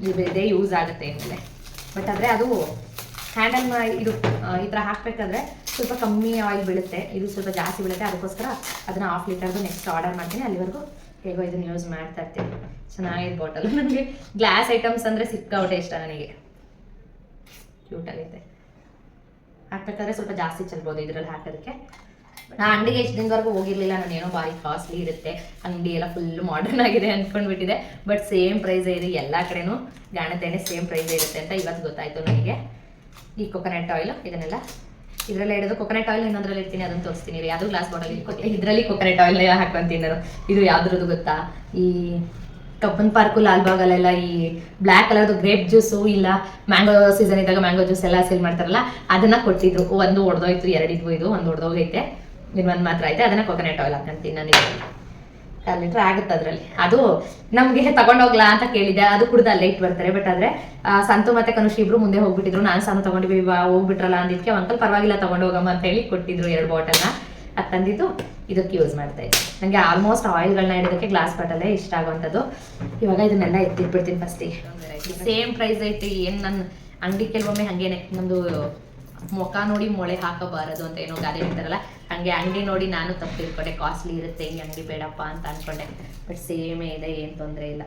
ಇದೇ ಯೂಸ್ ಆಗುತ್ತೆ ಇನ್ಮೇಲೆ ಬಟ್ ಆದರೆ ಅದು ಹ್ಯಾಂಡಲ್ ಇದು ಈ ಥರ ಹಾಕಬೇಕಾದ್ರೆ ಸ್ವಲ್ಪ ಕಮ್ಮಿ ಆಯಿಲ್ ಬೀಳುತ್ತೆ. ಇದು ಸ್ವಲ್ಪ ಜಾಸ್ತಿ ಬೀಳುತ್ತೆ. ಅದಕ್ಕೋಸ್ಕರ ಅದನ್ನು ಹಾಫ್ ಲೀಟರ್ದು ನೆಕ್ಸ್ಟ್ ಆರ್ಡರ್ ಮಾಡ್ತೀನಿ. ಅಲ್ಲಿವರೆಗೂ ಹೇಗೋ ಇದನ್ನು ಯೂಸ್ ಮಾಡ್ತಾ ಇರ್ತೀನಿ. ಚೆನ್ನಾಗಿದೆ ಬಾಟಲ್ ನನಗೆ ಗ್ಲಾಸ್ ಐಟಮ್ಸ್ ಅಂದರೆ ಸಿಕ್ಕಾಬಿಟ್ಟೆ ಇಷ್ಟ ನನಗೆ. ಕ್ಯೂಟಾಗಿದೆ ಹಾಕ್ಬೇಕಾದ್ರೆ ಸ್ವಲ್ಪ ಜಾಸ್ತಿ ಚೆಲ್ಬೋದು ಇದರಲ್ಲಿ ಹಾಕೋದಕ್ಕೆ. ನಾ ಅಂಗಡಿಗೆ ಎಷ್ಟು ದಿನದವರೆಗೂ ಹೋಗಿರ್ಲಿಲ್ಲ ನಾನು ಏನೋ ಭಾರಿ ಕಾಸ್ಟ್ಲಿ ಇರುತ್ತೆ. ಅಂಗಡಿ ಎಲ್ಲ ಫುಲ್ ಮಾಡರ್ನ್ ಆಗಿದೆ ಅಂದ್ಕೊಂಡ್ಬಿಟ್ಟಿದೆ ಬಟ್ ಸೇಮ್ ಪ್ರೈಸ್ ಇದೆ ಎಲ್ಲ ಕಡೆನೂ ಗಾಣತೇನೆ ಸೇಮ್ ಪ್ರೈಸ್ ಇರುತ್ತೆ ಅಂತ ಇವತ್ತು ಗೊತ್ತಾಯ್ತು ನನಗೆ ಈ ಕೊಕೊನಟ್ ಆಯಿಲ್ ಇದನ್ನೆಲ್ಲ ಇದರಲ್ಲಿ ಹಿಡಿದು ಕೊಕೊನಟ್ ಆಯಿಲ್ ಇನ್ನೊಂದ್ರಲ್ಲಿ ಇರ್ತೀನಿ ಅದನ್ನು ತೋರಿಸ್ತೀನಿ ರೀ. ಗ್ಲಾಸ್ ಬಾಟಲ್ ಇದರಲ್ಲಿ ಕೊಕೊನಟ್ ಆಯಿಲ್ ಹಾಕೊಂತೀನಿ ನಾನು ಇದು ಯಾವ್ದ್ರದ್ದು ಗೊತ್ತಾ? ಈ ಕಬ್ಬನ್ ಪಾರ್ಕು ಲಾಲ್ಬಾಗಲ್ಲೆಲ್ಲ ಈ ಬ್ಲ್ಯಾಕ್ ಕಲರ್ದು ಗ್ರೇಪ್ ಜ್ಯೂಸು ಇಲ್ಲ ಮ್ಯಾಂಗೋ ಸೀಸನ್ ಇದ್ದಾಗ ಮ್ಯಾಂಗೋ ಜ್ಯೂಸ್ ಎಲ್ಲ ಸೇಲ್ ಮಾಡ್ತಾರಲ್ಲ, ಅದನ್ನ ಕೊಟ್ಟಿದ್ರು ಒಂದು ಹೊಡೆದೋಯ್ತು ಎರಡಿದ್ವು ಇದು, ಒಂದು ಹೊಡೆದೋಗೈತೆ ಇನ್ನೊಂದು ಮಾತ್ರ ಐತೆ ಅದನ್ನ ಕೊಕೊನೆಟ್ ಆಯಿಲ್ ಹಾಕೊಂತೀನಿ ನಾನು ಕಾಲು ಲೀಟರ್ ಆಗುತ್ತೆ ಅದರಲ್ಲಿ. ಅದು ನಮಗೆ ತಗೊಂಡೋಗ್ಲಾ ಅಂತ ಕೇಳಿದೆ ಅದು ಕುಡ್ದು ಅಲ್ಲೇ ಇಟ್ಟು ಬರ್ತಾರೆ. ಬಟ್ ಆದ್ರೆ ಸಂತು ಮತ್ತೆ ಕನುಷ್ ಇಬ್ರು ಮುಂದೆ ಹೋಗ್ಬಿಟ್ಟಿದ್ರು. ನಾನು ಸಾನು ಬಾ ಹೋಗ್ಬಿಟ್ರಲ್ಲ ಅಂದಿದ್ಕೆ ಅಂಕಲ್ ಪರವಾಗಿಲ್ಲ ಹೋಗಮ್ಮ ಅಂತ ಹೇಳಿ ಕೊಟ್ಟಿದ್ರು ಎರಡು ಬಾಟಲ್ನ ಅದು ತಂದಿದ್ದು ಇದಕ್ಕೆ ಯೂಸ್ ಮಾಡ್ತಾ ಇದ್ದೆ. ನನಗೆ ಆಲ್ಮೋಸ್ಟ್ ಆಯಿಲ್ಗಳನ್ನ ಇಡೋದಕ್ಕೆ ಗ್ಲಾಸ್ ಬಾಟಲೇ ಇಷ್ಟ ಆಗುವಂಥದ್ದು. ಇವಾಗ ಇದನ್ನೆಲ್ಲ ಎತ್ತಿಟ್ಬಿಡ್ತೀನಿ ಫಸ್ಟಿಗೆ ಸೇಮ್ ಪ್ರೈಸ್ ಐತಿ. ಏನು ನನ್ನ ಅಂಗಡಿ ಕೆಲವೊಮ್ಮೆ ಹಾಗೇನೆ. ನಮ್ಮದು ಮುಖ ನೋಡಿ ಮೊಳೆ ಹಾಕಬಾರದು ಅಂತ ಏನೋ ಗಾದೆ ಹೇಳ್ತಾರಲ್ಲ. ಹಂಗೆ ಅಂಗಡಿ ನೋಡಿ ನಾನು ತಪ್ಪು ತಿಳ್ಕೊಂಡೆ ಕಾಸ್ಟ್ಲಿ ಇರುತ್ತೆ ಈ ಅಂಗಡಿ ಬೇಡಪ್ಪ ಅಂತ ಅನ್ಕೊಂಡೆ. ಬಟ್ ಸೇಮೇ ಇದೆ, ಏನು ತೊಂದರೆ ಇಲ್ಲ.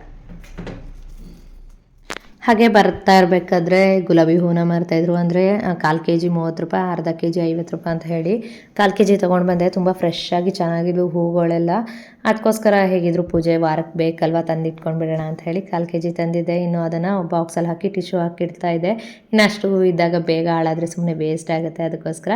ಹಾಗೆ ಬರ್ತಾ ಇರಬೇಕಾದ್ರೆ ಗುಲಾಬಿ ಹೂನ ಮಾರ್ತಾಯಿದ್ರು ಅಂದರೆ ಕಾಲು ಕೆ ಜಿ ಮೂವತ್ತು ರೂಪಾಯಿ, ಅರ್ಧ ಕೆ ಜಿ ಐವತ್ತು ರೂಪಾಯಿ ಅಂತ ಹೇಳಿ ಕಾಲು ಕೆ ಜಿ ತೊಗೊಂಡು ಬಂದೆ. ತುಂಬ ಫ್ರೆಶ್ ಆಗಿ ಚೆನ್ನಾಗಿದ್ವು ಹೂಗಳೆಲ್ಲ ಅದಕ್ಕೋಸ್ಕರ ಹೇಗಿದ್ರು ಪೂಜೆ ವಾರಕ್ಕೆ ಬೇಕಲ್ವಾ ತಂದಿಟ್ಕೊಂಡು ಬಿಡೋಣ ಅಂತ ಹೇಳಿ ಕಾಲು ಕೆ ಜಿ ತಂದಿದ್ದೆ. ಇನ್ನು ಅದನ್ನು ಬಾಕ್ಸಲ್ಲಿ ಹಾಕಿ ಟಿಶ್ಯೂ ಹಾಕಿಡ್ತಾ ಇದ್ದೆ. ಇನ್ನು ಅಷ್ಟು ಹೂ ಇದ್ದಾಗ ಬೇಗ ಹಾಳಾದರೆ ಸುಮ್ಮನೆ ವೇಸ್ಟ್ ಆಗುತ್ತೆ. ಅದಕ್ಕೋಸ್ಕರ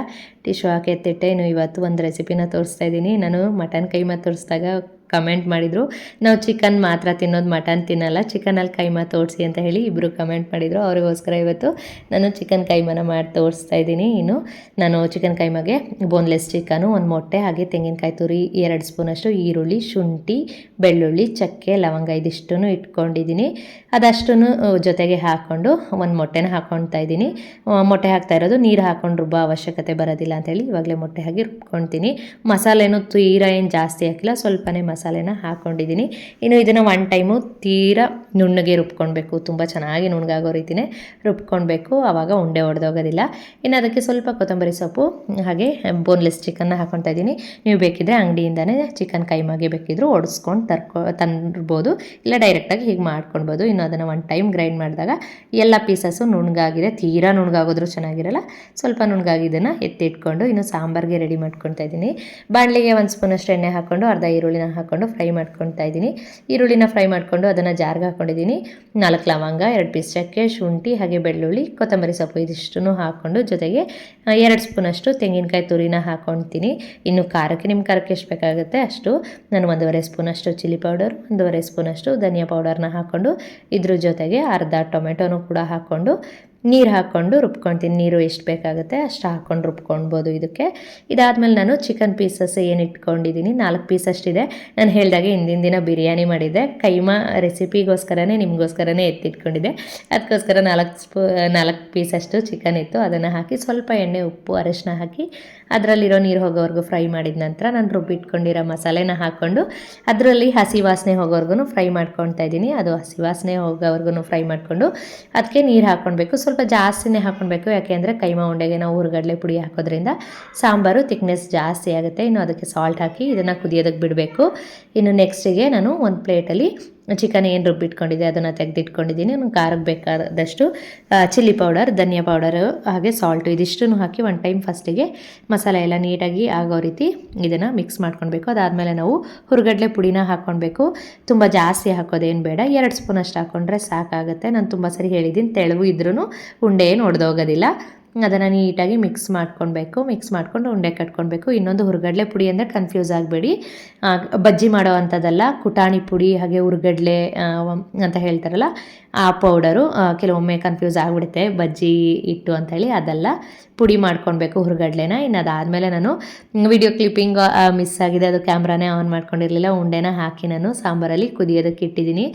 ಟಿಶ್ಯೂ ಹಾಕಿ ಎತ್ತಿಟ್ಟೆ. ಇನ್ನು ಇವತ್ತು ಒಂದು ರೆಸಿಪಿನ ತೋರಿಸ್ತಾ ಇದ್ದೀನಿ. ನಾನು ಮಟನ್ ಕೈಮಾ ತೋರಿಸಿದಾಗ ಕಮೆಂಟ್ ಮಾಡಿದರು. ನಾವು ಚಿಕನ್ ಮಾತ್ರ ತಿನ್ನೋದು ಮಟನ್ ತಿನ್ನಲ್ಲ, ಚಿಕನಲ್ಲಿ ಕೈಮಾ ತೋರಿಸಿ ಅಂತ ಹೇಳಿ ಇಬ್ಬರು ಕಮೆಂಟ್ ಮಾಡಿದರು. ಅವರಿಗೋಸ್ಕರ ಇವತ್ತು ನಾನು ಚಿಕನ್ ಕೈಮಾನ ಮಾಡಿ ತೋರಿಸ್ತಾ ಇದ್ದೀನಿ. ಇನ್ನು ನಾನು ಚಿಕನ್ ಕೈಮಾಗೆ ಬೋನ್ಲೆಸ್ ಚಿಕನು ಒಂದು ಮೊಟ್ಟೆ, ಹಾಗೆ ತೆಂಗಿನಕಾಯಿ ತುರಿ, ಎರಡು ಸ್ಪೂನಷ್ಟು ಈರುಳ್ಳಿ, ಶುಂಠಿ, ಬೆಳ್ಳುಳ್ಳಿ, ಚಕ್ಕೆ, ಲವಂಗ ಇದಿಷ್ಟು ಇಟ್ಕೊಂಡಿದ್ದೀನಿ. ಅದಷ್ಟು ಜೊತೆಗೆ ಹಾಕ್ಕೊಂಡು ಒಂದು ಮೊಟ್ಟೆನ ಹಾಕ್ಕೊಳ್ತಾ ಇದ್ದೀನಿ. ಮೊಟ್ಟೆ ಹಾಕ್ತಾ ಇರೋದು, ನೀರು ಹಾಕ್ಕೊಂಡು ರುಬ್ಬೋ ಅವಶ್ಯಕತೆ ಬರೋದಿಲ್ಲ ಅಂತೇಳಿ ಇವಾಗಲೇ ಮೊಟ್ಟೆ ಹಾಕಿ ರುಬ್ಕೊಳ್ತೀನಿ ಮಸಾಲೆನೂ ತೀರಾ ಏನು ಜಾಸ್ತಿ ಹಾಕಿಲ್ಲ, ಸ್ವಲ್ಪನೇ ಮಸಾಲೆನ ಹಾಕ್ಕೊಂಡಿದ್ದೀನಿ ಇನ್ನು ಇದನ್ನು ಒನ್ ಟೈಮು ತೀರಾ ನುಣ್ಣಗೆ ರುಬ್ಕೊಳ್ಬೇಕು ತುಂಬ ಚೆನ್ನಾಗಿ ನುಣ್ಣಗಾಗೋ ರೀತಿಯೇ ರುಬ್ಕೊಳ್ಬೇಕು ಆವಾಗ ಉಂಡೆ ಹೊಡೆದೋಗೋದಿಲ್ಲ ಇನ್ನು ಅದಕ್ಕೆ ಸ್ವಲ್ಪ ಕೊತ್ತಂಬರಿ ಸೊಪ್ಪು, ಹಾಗೆ ಬೋನ್ಲೆಸ್ ಚಿಕನ್ನ ಹಾಕ್ಕೊಳ್ತಾ ಇದ್ದೀನಿ. ನೀವು ಬೇಕಿದ್ರೆ ಅಂಗಡಿಯಿಂದನೇ ಚಿಕನ್ ಕೈಮಾಗೆ ಬೇಕಿದ್ರು ಒಡಿಸ್ಕೊಂಡು ತರ್ಕೊ ತಂದಿರ್ಬೋದು ಇಲ್ಲ ಡೈರೆಕ್ಟಾಗಿ ಹೀಗೆ ಮಾಡ್ಕೊಳ್ಬೋದು ಇನ್ನು ಅದನ್ನು ಒನ್ ಟೈಮ್ ಗ್ರೈಂಡ್ ಮಾಡಿದಾಗ ಎಲ್ಲ ಪೀಸಸ್ಸು ನುಣ್ಣಗಾಗಿದೆ. ತೀರಾ ನುಣ್ಣಗಾಗೋದ್ರೂ ಚೆನ್ನಾಗಿರಲ್ಲ. ಸ್ವಲ್ಪ ನುಣ್ಣಗಾಗಿದ್ದನ್ನು ಎತ್ತಿಟ್ಕೊಂಡು ಇನ್ನು ಸಾಂಬಾರಿಗೆ ರೆಡಿ ಮಾಡ್ಕೊಳ್ತಾ ಇದ್ದೀನಿ. ಬಾಣಲಿಗೆ ಒಂದು ಸ್ಪೂನಷ್ಟು ಎಣ್ಣೆ ಹಾಕ್ಕೊಂಡು ಅರ್ಧ ಈರುಳ್ಳಿನ ಹಾಕ್ಕೊಂಡು ಫ್ರೈ ಮಾಡ್ಕೊತಾ ಇದ್ದೀನಿ. ಈರುಳ್ಳಿನ ಫ್ರೈ ಮಾಡಿಕೊಂಡು ಅದನ್ನು ಜಾರ್ಗೆ ಹಾಕ್ಕೊಂಡಿದ್ದೀನಿ ನಾಲ್ಕು ಲವಂಗ, ಎರಡು ಪೀಸ್ ಚಕ್ಕೆ, ಶುಂಠಿ, ಹಾಗೆ ಬೆಳ್ಳುಳ್ಳಿ, ಕೊತ್ತಂಬರಿ ಸೊಪ್ಪು ಇದಿಷ್ಟನ್ನು ಹಾಕ್ಕೊಂಡು ಜೊತೆಗೆ ಎರಡು ಸ್ಪೂನಷ್ಟು ತೆಂಗಿನಕಾಯಿ ತುರಿನ ಹಾಕ್ಕೊಳ್ತೀನಿ ಇನ್ನು ಖಾರಕ್ಕೆ ನಿಮ್ಮ ಖಾರಕ್ಕೆ ಎಷ್ಟು ಬೇಕಾಗುತ್ತೆ ಅಷ್ಟು. ನಾನು ಒಂದೂವರೆ ಸ್ಪೂನಷ್ಟು ಚಿಲ್ಲಿ ಪೌಡರ್, ಒಂದೂವರೆ ಸ್ಪೂನಷ್ಟು ಧನಿಯಾ ಪೌಡರ್ನ ಹಾಕ್ಕೊಂಡು ಇದ್ರ ಜೊತೆಗೆ ಅರ್ಧ ಟೊಮೆಟೊನೂ ಕೂಡ ಹಾಕ್ಕೊಂಡು ನೀರು ಹಾಕ್ಕೊಂಡು ರುಬ್ಕೊಳ್ತೀನಿ ನೀರು ಎಷ್ಟು ಬೇಕಾಗುತ್ತೆ ಅಷ್ಟು ಹಾಕ್ಕೊಂಡು ರುಬ್ಕೊಳ್ಬೋದು ಇದಕ್ಕೆ. ಇದಾದಮೇಲೆ ನಾನು ಚಿಕನ್ ಪೀಸಸ್ ಏನು ಇಟ್ಕೊಂಡಿದ್ದೀನಿ ನಾಲ್ಕು ಪೀಸ್ ಅಷ್ಟಿದೆ. ನಾನು ಹೇಳಿದಾಗೆ ಹಿಂದಿನ ದಿನ ಬಿರಿಯಾನಿ ಮಾಡಿದ್ದೆ. ಕೈಮಾ ರೆಸಿಪಿಗೋಸ್ಕರನೇ ನಿಮಗೋಸ್ಕರನೇ ಎತ್ತಿಟ್ಕೊಂಡಿದ್ದೆ. ಅದಕ್ಕೋಸ್ಕರ ನಾಲ್ಕು ಸ್ಪೂ, ನಾಲ್ಕು ಪೀಸ್ ಅಷ್ಟು ಚಿಕನ್ ಇತ್ತು. ಅದನ್ನು ಹಾಕಿ ಸ್ವಲ್ಪ ಎಣ್ಣೆ, ಉಪ್ಪು, ಅರಶಿನ ಹಾಕಿ ಅದರಲ್ಲಿರೋ ನೀರು ಹೋಗೋವರೆಗೂ ಫ್ರೈ ಮಾಡಿದ ನಂತರ ನಾನು ರುಬ್ಬಿಟ್ಕೊಂಡಿರೋ ಮಸಾಲೆನ ಹಾಕ್ಕೊಂಡು ಅದರಲ್ಲಿ ಹಸಿ ವಾಸನೆ ಹೋಗೋವರೆಗೂ ಫ್ರೈ ಮಾಡ್ಕೊಳ್ತಾ ಇದ್ದೀನಿ. ಅದು ಹಸಿ ವಾಸನೆ ಹೋಗೋವರೆಗೂ ಫ್ರೈ ಮಾಡಿಕೊಂಡು ಅದಕ್ಕೆ ನೀರು ಹಾಕ್ಕೊಳ್ಬೇಕು. ಸ್ವಲ್ಪ ಜಾಸ್ತಿನೇ ಹಾಕ್ಕೊಳ್ಬೇಕು. ಯಾಕೆಂದರೆ ಕೈಮಾ ಉಂಡೆಗೆ ನಾವು ಹುರ್ಗಡ್ಲೆ ಪುಡಿ ಹಾಕೋದ್ರಿಂದ ಸಾಂಬಾರು ತಿಕ್ನೆಸ್ ಜಾಸ್ತಿ ಆಗುತ್ತೆ. ಇನ್ನು ಅದಕ್ಕೆ ಸಾಲ್ಟ್ ಹಾಕಿ ಇದನ್ನು ಕುದಿಯೋದಕ್ಕೆ ಬಿಡಬೇಕು. ಇನ್ನು ನೆಕ್ಸ್ಟಿಗೆ ನಾನು ಒಂದು ಪ್ಲೇಟಲ್ಲಿ ಚಿಕನ್ ಏನು ರುಬ್ಬಿಟ್ಕೊಂಡಿದ್ದೆ ಅದನ್ನು ತೆಗೆದಿಟ್ಕೊಂಡಿದ್ದೀನಿ. ನಾನು ಖಾರಕ್ಕೆ ಬೇಕಾದಷ್ಟು ಚಿಲ್ಲಿ ಪೌಡರ್ ಧನಿಯಾ ಪೌಡರು ಹಾಗೆ ಸಾಲ್ಟು ಇದಿಷ್ಟನ್ನು ಹಾಕಿ ಒನ್ ಟೈಮ್ ಫಸ್ಟಿಗೆ ಮಸಾಲೆ ಎಲ್ಲ ನೀಟಾಗಿ ಆಗೋ ರೀತಿ ಇದನ್ನು ಮಿಕ್ಸ್ ಮಾಡ್ಕೊಳ್ಬೇಕು. ಅದಾದಮೇಲೆ ನಾವು ಹುರ್ಗಡ್ಲೆ ಪುಡಿನ ಹಾಕ್ಕೊಳ್ಬೇಕು ತುಂಬ ಜಾಸ್ತಿ ಹಾಕೋದೇನು ಬೇಡ. ಎರಡು ಸ್ಪೂನ್ ಅಷ್ಟು ಹಾಕ್ಕೊಂಡ್ರೆ ಸಾಕಾಗುತ್ತೆ. ನಾನು ತುಂಬ ಸರಿ ಹೇಳಿದ್ದೀನಿ. ತೆಳುವು ಇದ್ರೂ ಉಂಡೆ ಏನು ಒಡೆದೋಗೋದಿಲ್ಲ. ಅದನ್ನು ನೀಟಾಗಿ ಮಿಕ್ಸ್ ಮಾಡ್ಕೊಳ್ಬೇಕು ಮಿಕ್ಸ್ ಮಾಡ್ಕೊಂಡು ಉಂಡೆ ಕಟ್ಕೊಳ್ಬೇಕು. ಇನ್ನೊಂದು ಹುರ್ಗಡ್ಲೆ ಪುಡಿ ಅಂದರೆ ಕನ್ಫ್ಯೂಸ್ ಆಗಬೇಡಿ. ಬಜ್ಜಿ ಮಾಡೋ ಅಂಥದ್ದಲ್ಲ, ಕುಟಾಣಿ ಪುಡಿ, ಹಾಗೆ ಹುರ್ಗಡ್ಲೆ ಅಂತ ಹೇಳ್ತಾರಲ್ಲ, ಆ ಪೌಡರು ಕೆಲವೊಮ್ಮೆ ಕನ್ಫ್ಯೂಸ್ ಆಗಿಬಿಡುತ್ತೆ. ಬಜ್ಜಿ ಇಟ್ಟು ಅಂಥೇಳಿ ಅದೆಲ್ಲ. ಪುಡಿ ಮಾಡ್ಕೊಳ್ಬೇಕು ಹುರ್ಗಡ್ಲೆನ. ಇನ್ನು ಅದಾದಮೇಲೆ ನಾನು ವಿಡಿಯೋ ಕ್ಲಿಪ್ಪಿಂಗ್ ಮಿಸ್ ಆಗಿದೆ. ಅದು ಕ್ಯಾಮ್ರಾನೇ ಆನ್ ಮಾಡ್ಕೊಂಡಿರಲಿಲ್ಲ. ಉಂಡೆನ ಹಾಕಿ ನಾನು ಸಾಂಬಾರಲ್ಲಿ ಕುದಿಯೋದಕ್ಕೆ ಇಟ್ಟಿದ್ದೀನಿ.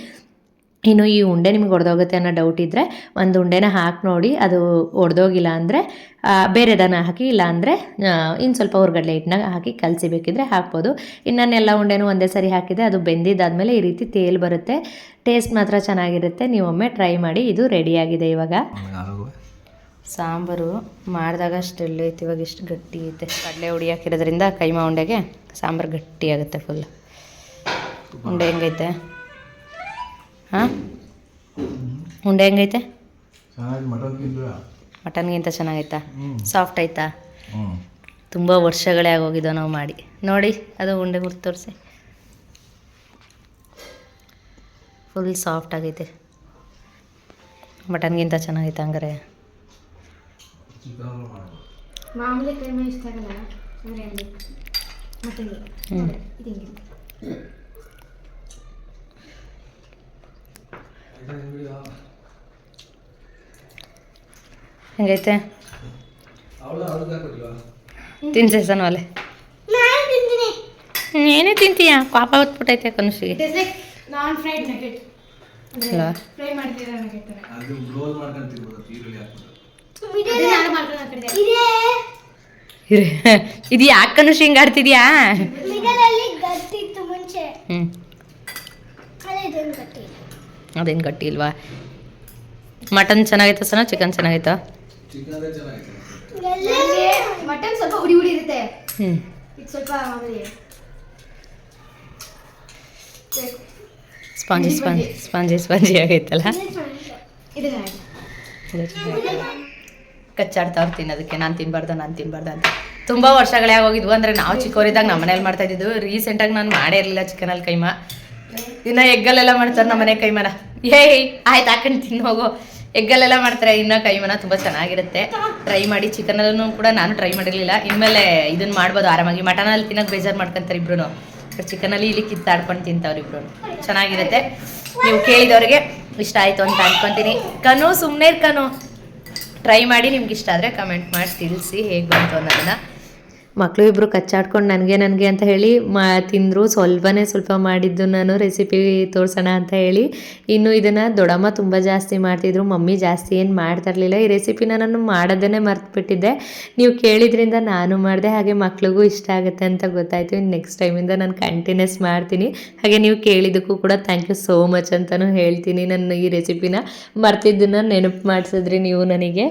ಇನ್ನು ಈ ಉಂಡೆ ನಿಮ್ಗೆ ಒಡೆದೋಗುತ್ತೆ ಅನ್ನೋ ಡೌಟ್ ಇದ್ದರೆ ಒಂದು ಉಂಡೆನ ಹಾಕಿ ನೋಡಿ ಅದು ಒಡೆದೋಗಿಲ್ಲ ಅಂದರೆ ಬೇರೆದನ್ನು ಹಾಕಿ ಇಲ್ಲ ಅಂದರೆ ಇನ್ನು ಸ್ವಲ್ಪ ಹೊರಗಡೆ ಹಿಟ್ಟನ್ನ ಹಾಕಿ ಕಲಸಿ ಬೇಕಿದ್ರೆ ಹಾಕ್ಬೋದು. ಇನ್ನು ನಾನು ಎಲ್ಲ ಉಂಡೆನೂ ಒಂದೇ ಸರಿ ಹಾಕಿದೆ ಅದು ಬೆಂದಿದ್ದಾದಮೇಲೆ ಈ ರೀತಿ ತೇಲ್ ಬರುತ್ತೆ. ಟೇಸ್ಟ್ ಮಾತ್ರ ಚೆನ್ನಾಗಿರುತ್ತೆ. ನೀವೊಮ್ಮೆ ಟ್ರೈ ಮಾಡಿ, ಇದು ರೆಡಿಯಾಗಿದೆ ಇವಾಗ. ಸಾಂಬಾರು ಮಾಡಿದಾಗ ಅಷ್ಟು ಐತೆ, ಇವಾಗ ಇಷ್ಟು ಗಟ್ಟಿ ಐತೆ. ಕಡಲೆ ಹುಡಿ ಹಾಕಿರೋದ್ರಿಂದ ಕೈಮಾ ಉಂಡೆಗೆ ಸಾಂಬಾರು ಗಟ್ಟಿ ಆಗುತ್ತೆ ಫುಲ್ ಉಂಡೆ ಹೆಂಗೈತೆ? ಹಾಂ? ಉಂಡೆ ಹೆಂಗೈತೆ? ಚೆನ್ನಾಗಿ ಮಟನ್ ತಿಂದ್ರೆ? ಮಟನ್ಗಿಂತ ಚೆನ್ನಾಗೈತಾ? ಸಾಫ್ಟ್ ಆಯ್ತಾ? ತುಂಬ ವರ್ಷಗಳೇ ಆಗೋಗಿದ್ದೋ ನಾವು ಮಾಡಿ. ನೋಡಿ ಅದು ಉಂಡೆ ಗುರ್ತು ತೋರಿಸಿ. ಫುಲ್ ಸಾಫ್ಟ್ ಆಗೈತೆ. ಮಟನ್ಗಿಂತ ಚೆನ್ನಾಗೈತೆ ಹಂಗಾರೆ? ಮಾಮೂಲಿ ಕಡಿಮೆ ಇಷ್ಟ ಆಗಲ್ಲ ಹ್ಞೂ ಇದು ಹಿಂಗೆ ಹೆಂಗೈತೆ ಅವಳು ಅವ್ರಿಗೆ ಹಾಕೋದಿಲ್ಲ ತಿನ್ಸೆ ಸನ್ವಾಲೆ ನಾನು ತಿಂತೀನಿ ಏನೇ ತಿಂತೀಯ ಪಾಪ ಹೊತ್ಬಿಟ್ಟೈತೆ ಕನುಷಿಗೆ it is like non fried nugget ಅಲ್ವಾ ಫ್ರೈ ಮಾಡ್ತಿರೋ ತಿನ್ಸೆ ಸಣ್ಣ ಒಲೆ. ಬ್ಲೋಸ್ ಮಾಡ್ಕೊಂಡು ತಿನ್ಬೋದು ಈರುಳ್ಳಿ ಹಾಕ್ಬಿಟ್ಟು. ಇದು. ಯಾಕೆ ಕನುಷಿ ಹಿಂಗೆ ಆಡ್ತಿದ್ಯಾ? ಗಟ್ಟಿತ್ತು ಮುಂಚೆ. ಹ್ಞೂ ಅದೇನು ಗಟ್ಟಿ ಇಲ್ವಾ? ಮಟನ್ ಚೆನ್ನಾಗೈತ ಸನ ಚಿಕನ್ ಚೆನ್ನಾಗೈತಾ? ಚಿಕನ್ ಚೆನ್ನಾಗಿದೆ ಮಟನ್ ಸ್ವಲ್ಪ ಹುಡಿ ಹುಡಿ ಇರುತ್ತೆ. ಇದು ಸ್ವಲ್ಪ ಮಾಮೂಲಿ ಸ್ಪಾಂಜಿ ಸ್ಪಾಂಜಿ ಸ್ಪಾಂಜಿ. ಸ್ಪಾಂಜಿ ಆಗೈತಲ್ಲ? ಇದು ತಿನ್ನೋದಕ್ಕೆ ನಾನು ತಿನ್ಬಾರ್ದು ನಾನು ತಿನ್ಬಾರ್ದು ಅಂತ. ತುಂಬ ವರ್ಷಗಳೇ ಹೋಗಿದ್ವು ಅಂದರೆ ನಾವು ಚಿಕ್ಕವರಿದ್ದಾಗ ನಮ್ಮ ಮನೇಲಿ ಮಾಡ್ತಾ ಇದ್ದಿದ್ದು. ರೀಸೆಂಟಾಗಿ ನಾನು ಮಾಡೇ ಇರಲಿಲ್ಲ ಚಿಕನಲ್ಲಿ ಕೈಮಾ. ಇನ್ನು ಎಗ್ಗಲ್ಲೆಲ್ಲ ಮಾಡ್ತಾರೆ ನಮ್ಮ ಮನೆ ಕೈಮನ. ಏಯ್ ಆಯ್ತು ಹಾಕೊಂಡು ತಿನ್ನು ಹೋಗು. ಎಗ್ಗಲ್ಲೆಲ್ಲ ಮಾಡ್ತಾರೆ. ಇನ್ನ ಕೈಮನ ತುಂಬ ಚೆನ್ನಾಗಿರುತ್ತೆ. ಟ್ರೈ ಮಾಡಿ ಚಿಕನಲ್ಲೂ ಕೂಡ ನಾನು ಟ್ರೈ ಮಾಡಿರಲಿಲ್ಲ. ಇನ್ಮೇಲೆ ಇದನ್ನ ಮಾಡ್ಬೋದು ಆರಾಮಾಗಿ. ಮಟನಲ್ಲಿ ತಿನ್ನೋಕೆ ಬೇಜಾರು ಮಾಡ್ಕೊಂತಾರೆ ಇಬ್ರು ಚಿಕನಲ್ಲಿ ಇಲ್ಲಿ ಕಿತ್ತಾಡ್ಕೊಂಡು ತಿಂತಾವ್ರಿ ಇಬ್ರು ಚೆನ್ನಾಗಿರುತ್ತೆ. ನೀವು ಕೇಳಿದವ್ರಿಗೆ ಇಷ್ಟ ಆಯಿತು ಅಂತ ಅನ್ಕೊಂತೀನಿ. ಕನು ಸುಮ್ಮನೆ ಕನು. ಟ್ರೈ ಮಾಡಿ ನಿಮ್ಗೆ ಇಷ್ಟ ಆದರೆ ಕಮೆಂಟ್ ಮಾಡಿ ತಿಳಿಸಿ ಹೇಗೆ ಬಂತು ಅನ್ನೋದನ್ನು. ಮಕ್ಕಳು ಇಬ್ಬರು ಕಚ್ಚಾಡ್ಕೊಂಡು ನನಗೆ ನನಗೆ ಅಂತ ಹೇಳಿ ಮಾ, ತಿಂದರು. ಸ್ವಲ್ಪನೇ ಸ್ವಲ್ಪ ಮಾಡಿದ್ದು ನಾನು ರೆಸಿಪಿ ತೋರಿಸೋಣ ಅಂತ ಹೇಳಿ. ಇನ್ನು ಇದನ್ನು ದೊಡ್ಡಮ್ಮ ತುಂಬ ಜಾಸ್ತಿ ಮಾಡ್ತಿದ್ರು. ಮಮ್ಮಿ ಜಾಸ್ತಿ ಏನು ಮಾಡ್ತಾ ಇರಲಿಲ್ಲ ಈ ರೆಸಿಪಿನ ನಾನು ಮಾಡೋದನ್ನೇ ಮರ್ತುಬಿಟ್ಟಿದ್ದೆ. ನೀವು ಕೇಳಿದ್ರಿಂದ ನಾನು ಮಾಡಿದೆ. ಹಾಗೆ ಮಕ್ಳಿಗೂ ಇಷ್ಟ ಆಗುತ್ತೆ ಅಂತ ಗೊತ್ತಾಯಿತು. ಇನ್ನು ನೆಕ್ಸ್ಟ್ ಟೈಮಿಂದ ನಾನು ಕಂಟಿನ್ಯೂಸ್ ಮಾಡ್ತೀನಿ. ಹಾಗೆ ನೀವು ಕೇಳಿದ್ದಕ್ಕೂ ಕೂಡ ಥ್ಯಾಂಕ್ ಯು ಸೋ ಮಚ್ ಅಂತಲೂ ಹೇಳ್ತೀನಿ. ನನ್ನ ಈ ರೆಸಿಪಿನ ಮರ್ತಿದ್ದನ್ನು ನೆನಪು ಮಾಡಿಸಿದ್ರಿ ನೀವು ನನಗೆ.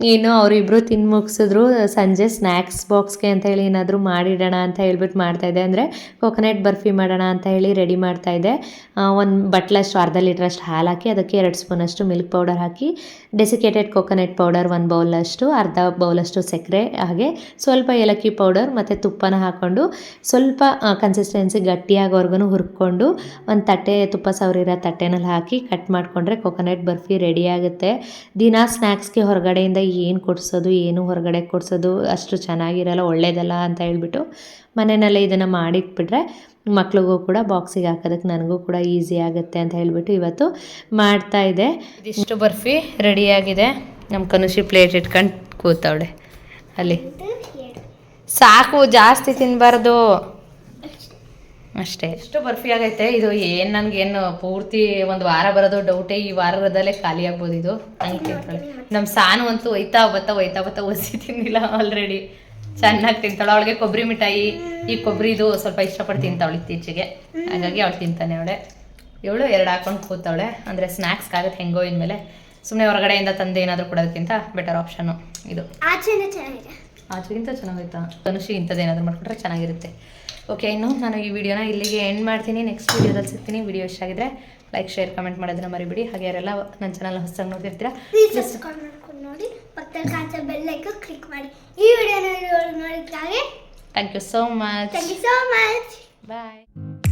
ಇನ್ನು ಅವರಿಬ್ಬರು ತಿಂದು ಮುಗಿಸಿದ್ರು, ಸಂಜೆ ಸ್ನ್ಯಾಕ್ಸ್ ಬಾಕ್ಸ್ಗೆ ಅಂತ ಹೇಳಿ ಏನಾದರೂ ಮಾಡಿಡೋಣ ಅಂತ ಹೇಳ್ಬಿಟ್ಟು ಮಾಡ್ತಾಯಿದ್ದೆ ಅಂದರೆ ಕೊಕೊನೆಟ್ ಬರ್ಫಿ ಮಾಡೋಣ ಅಂತ ಹೇಳಿ ರೆಡಿ ಮಾಡ್ತಾಯಿದ್ದೆ ಒಂದು ಬಟ್ಲಷ್ಟು ಅರ್ಧ ಲೀಟ್ರಷ್ಟು ಹಾಲು ಹಾಕಿ, ಅದಕ್ಕೆ ಎರಡು ಸ್ಪೂನಷ್ಟು ಮಿಲ್ಕ್ ಪೌಡರ್ ಹಾಕಿ ಡೆಸಿಕೇಟೆಡ್ ಕೊಕೊನೆಟ್ ಪೌಡರ್ ಒಂದು ಬೌಲಷ್ಟು ಅರ್ಧ ಬೌಲಷ್ಟು ಸಕ್ಕರೆ ಹಾಗೆ, ಸ್ವಲ್ಪ ಏಲಕ್ಕಿ ಪೌಡರ್ ಮತ್ತು ತುಪ್ಪನ ಹಾಕ್ಕೊಂಡು ಸ್ವಲ್ಪ ಕನ್ಸಿಸ್ಟೆನ್ಸಿ ಗಟ್ಟಿಯಾಗೋವರೆಗೂ ಹುರ್ಕೊಂಡು, ಒಂದು ತಟ್ಟೆ, ತುಪ್ಪ ಸಾವಿರಿರೋ ತಟ್ಟೆನಲ್ಲಿ ಹಾಕಿ ಕಟ್ ಮಾಡಿಕೊಂಡ್ರೆ ಕೊಕೊನೆಟ್ ಬರ್ಫಿ ರೆಡಿ ಆಗುತ್ತೆ. ದಿನ ಸ್ನ್ಯಾಕ್ಸ್ಗೆ ಹೊರಗಡೆಯಿಂದ ಏನು ಕೊಡಿಸೋದು, ಏನು ಹೊರಗಡೆ ಕೊಡಿಸೋದು, ಅಷ್ಟು ಚೆನ್ನಾಗಿರಲ್ಲ, ಒಳ್ಳೇದಲ್ಲ ಅಂತ ಹೇಳ್ಬಿಟ್ಟು ಮನೆಯಲ್ಲೇ ಇದನ್ನು ಮಾಡಿಟ್ಬಿಟ್ರೆ ಮಕ್ಳಿಗೂ ಕೂಡ ಬಾಕ್ಸಿಗೆ ಹಾಕೋದಕ್ಕೆ ನನಗೂ ಕೂಡ ಈಸಿ ಆಗುತ್ತೆ ಅಂತ ಹೇಳಿಬಿಟ್ಟು ಇವತ್ತು ಮಾಡ್ತಾ ಇದೆ. ಇಷ್ಟು ಬರ್ಫಿ ರೆಡಿಯಾಗಿದೆ ನಮ್ಮ ಕನುಷಿ ಪ್ಲೇಟ್ ಇಟ್ಕೊಂಡು ಕೂತವಳೆ. ಅಲ್ಲಿ. ಸಾಕು ಜಾಸ್ತಿ ತಿನ್ನಬಾರ್ದು ಅಷ್ಟೇ. ಎಷ್ಟು ಬರ್ಫಿ ಆಗೈತೆ ಇದು ಏನು ನನಗೇನು ಪೂರ್ತಿ ಒಂದು ವಾರ ಬರೋದು ಡೌಟೇ ಈ ವಾರದಲ್ಲೇ ಖಾಲಿ ಆಗ್ಬೋದು ಇದು. ನಮ್ಮ ಸಾನು ಅಂತೂ ಒಯ್ತಾ ಬತ್ತಾ ಒಯ್ತಾ ಬತ್ತಾ ಒಸಿ ತಿನ್ನಿಲ್ಲ ಆಲ್ರೆಡಿ ಚೆನ್ನಾಗಿ ತಿಂತಾಳೆ. ಅವಳಿಗೆ ಕೊಬ್ಬರಿ ಮಿಠಾಯಿ ಈ ಕೊಬ್ಬರಿದು ಸ್ವಲ್ಪ ಇಷ್ಟಪಟ್ಟು ತಿಂತಾವಳು ಇತ್ತೀಚೆಗೆ. ಹಾಗಾಗಿ ಅವಳು ತಿಂತಾನೆ ಅವಳೆ. ಇವಳು ಎರಡು ಹಾಕೊಂಡು ಕೂತವಳೆ ಅಂದರೆ ಸ್ನಾಕ್ಸ್ ಆಗುತ್ತೆ ಹೆಂಗೋ ಇನ್ಮೇಲೆ. ಸುಮ್ಮನೆ ಹೊರಗಡೆಯಿಂದ ತಂದೆ ಏನಾದರೂ ಕೊಡೋದಕ್ಕಿಂತ ಬೆಟರ್ ಆಪ್ಷನ್ನು ಇದು. ಆಚೆಗಿಂತ ಚೆನ್ನಾಗೈತಾ ತನುಷಿ ಇಂಥದ್ದು ಏನಾದರೂ ಮಾಡ್ಕೊಂಡ್ರೆ ಚೆನ್ನಾಗಿರುತ್ತೆ. ಓಕೆ ಇನ್ನು ನಾನು ಈ ವಿಡಿಯೋನ ಇಲ್ಲಿಗೆ ಎಂಡ್ ಮಾಡ್ತೀನಿ. ನೆಕ್ಸ್ಟ್ ವಿಡಿಯೋದಲ್ಲಿ ಸಿಗ್ತೀನಿ. ವಿಡಿಯೋ ಇಷ್ಟ ಆಗಿದ್ರೆ ಲೈಕ್ ಶೇರ್ ಕಮೆಂಟ್ ಮಾಡೋದನ್ನ ಮರಿಬಿಡಿ. ಹಾಗೆ ಯಾರೆಲ್ಲ ನನ್ನ ಚಾನಲ್ ಹೊಸದಾಗಿ ನೋಡ್ತಿರ್ತೀರಾ ಸಬ್ಸ್ಕ್ರೈಬ್ ಮಾಡ್ಕೊಂಡು ನೋಡಿ. ಪಕ್ಕದಲ್ಲಿ ಕಾಣಿಸೋ ಕ್ಲಿಕ್ ಮಾಡಿ. ಈ ವಿಡಿಯೋನ ನೋಡಿದ್ದಾಗೆ thank you so much thank you so much bye